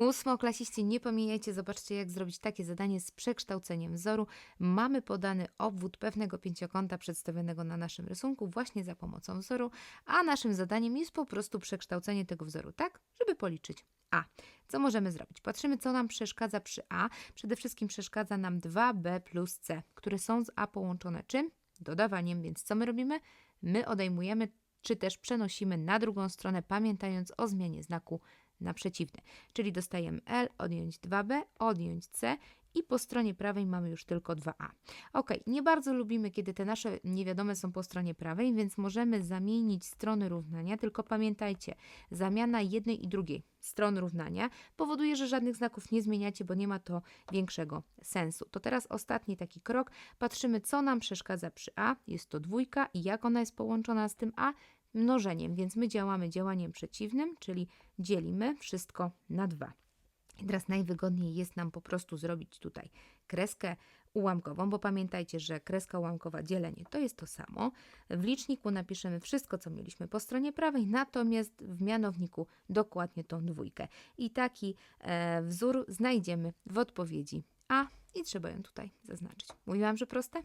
Ósmoklasiści, nie pomijajcie, zobaczcie jak zrobić takie zadanie z przekształceniem wzoru. Mamy podany obwód pewnego pięciokąta przedstawionego na naszym rysunku właśnie za pomocą wzoru, a naszym zadaniem jest po prostu przekształcenie tego wzoru tak, żeby policzyć a. Co możemy zrobić? Patrzymy, co nam przeszkadza przy A. Przede wszystkim przeszkadza nam 2B plus C, które są z A połączone czym? Dodawaniem, więc co my robimy? My odejmujemy, czy też przenosimy na drugą stronę, pamiętając o zmianie znaku na przeciwny. Czyli dostajemy L, odjąć 2B, odjąć C i po stronie prawej mamy już tylko 2A. Ok, nie bardzo lubimy, kiedy te nasze niewiadome są po stronie prawej, więc możemy zamienić strony równania, tylko pamiętajcie, zamiana jednej i drugiej strony równania powoduje, że żadnych znaków nie zmieniacie, bo nie ma to większego sensu. To teraz ostatni taki krok. Patrzymy, co nam przeszkadza przy A. Jest to dwójka i jak ona jest połączona z tym A? Mnożeniem, więc my działamy działaniem przeciwnym, czyli dzielimy wszystko na 2. I teraz najwygodniej jest nam po prostu zrobić tutaj kreskę ułamkową, bo pamiętajcie, że kreska ułamkowa dzielenie to jest to samo. W liczniku napiszemy wszystko, co mieliśmy po stronie prawej, natomiast w mianowniku dokładnie tą dwójkę. I taki e, wzór znajdziemy w odpowiedzi A i trzeba ją tutaj zaznaczyć. Mówiłam, że proste?